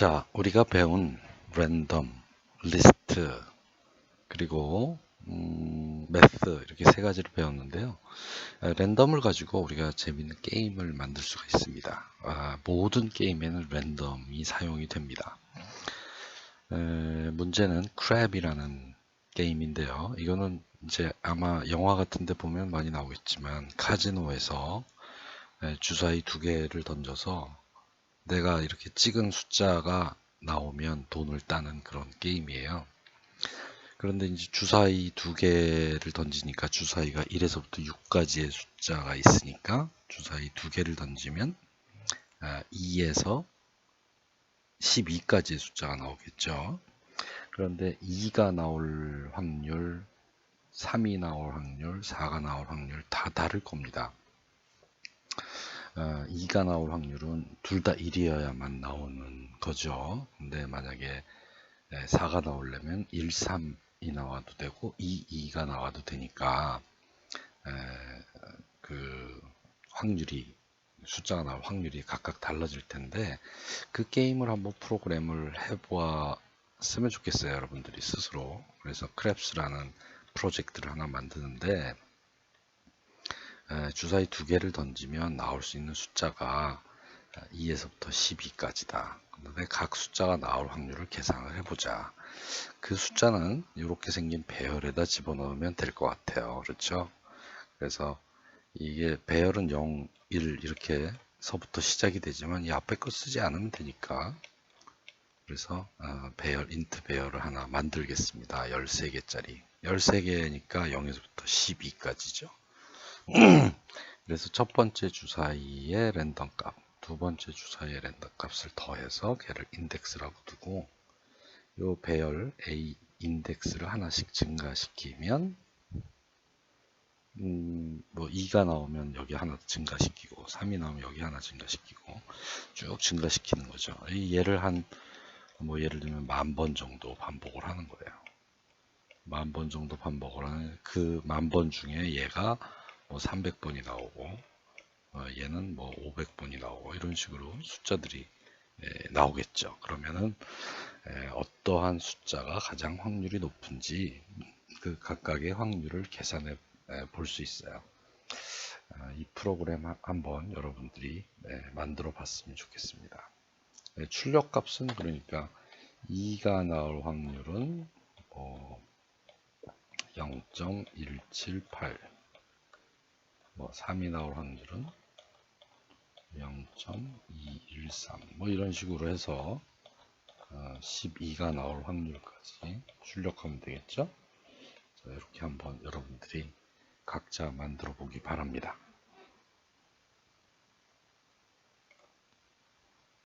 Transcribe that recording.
자, 우리가 배운 랜덤, 리스트, 그리고 음, 매스 이렇게 세 가지를 배웠는데요. 아, 랜덤을 가지고 우리가 재밌는 게임을 만들 수가 있습니다. 아, 모든 게임에는 랜덤이 사용이 됩니다. 에, 문제는 크랩이라는 게임인데요. 이거는 이제 아마 영화 같은 데 보면 많이 나오겠지만 카지노에서 에, 주사위 두 개를 던져서 내가 이렇게 찍은 숫자가 나오면 돈을 따는 그런 게임이에요. 그런데 이제 주사위 두 개를 던지니까 주사위가 1에서부터 6까지의 숫자가 있으니까 주사위 두 개를 던지면 2에서 12까지의 숫자가 나오겠죠. 그런데 2가 나올 확률, 3이 나올 확률, 4가 나올 확률 다 다를 겁니다. 2가 나올 확률은 둘 다 1이어야만 나오는 거죠. 근데 만약에 4가 나오려면 1, 3이 나와도 되고 2, 2가 나와도 되니까 그 확률이 숫자가 나올 확률이 각각 달라질 텐데 그 게임을 한번 프로그램을 해보았으면 좋겠어요 여러분들이 스스로 그래서 크랩스라는 프로젝트를 하나 만드는데 주사위 두 개를 던지면 나올 수 있는 숫자가 2에서부터 12까지다. 그런데 각 숫자가 나올 확률을 계산을 해보자. 그 숫자는 이렇게 생긴 배열에다 집어넣으면 될 것 같아요. 그렇죠? 그래서 이게 배열은 0, 1 이렇게 서부터 시작이 되지만 이 앞에 거 쓰지 않으면 되니까 그래서 어, 배열, 인트 배열을 하나 만들겠습니다. 13개짜리. 13개니까 0에서부터 12까지죠. 그래서 첫 번째 주사위의 랜덤 값, 두 번째 주사위의 랜덤 값을 더해서 걔를 인덱스라고 두고 요 배열 A 인덱스를 하나씩 증가시키면 음, 뭐 2가 나오면 여기 하나 증가시키고 3이 나오면 여기 하나 증가시키고 쭉 증가시키는 거죠. 이 얘를 한 뭐 예를 들면 만 번 정도 반복을 하는 거예요. 만 번 정도 반복을 하는 그 만 번 중에 얘가 뭐 300번이 나오고 어, 얘는 뭐 500번이 나오고 이런 식으로 숫자들이 에, 나오겠죠. 그러면은 에, 어떠한 숫자가 가장 확률이 높은지 그 각각의 확률을 계산해 볼 수 있어요. 아, 이 프로그램 한번 여러분들이 네, 만들어 봤으면 좋겠습니다. 네, 출력 값은 그러니까 2가 나올 확률은 뭐 0.178 뭐 3이 나올 확률은 0.213 뭐 이런 식으로 해서 12가 어, 나올 확률까지 출력하면 되겠죠. 자, 이렇게 한번 여러분들이 각자 만들어 보기 바랍니다.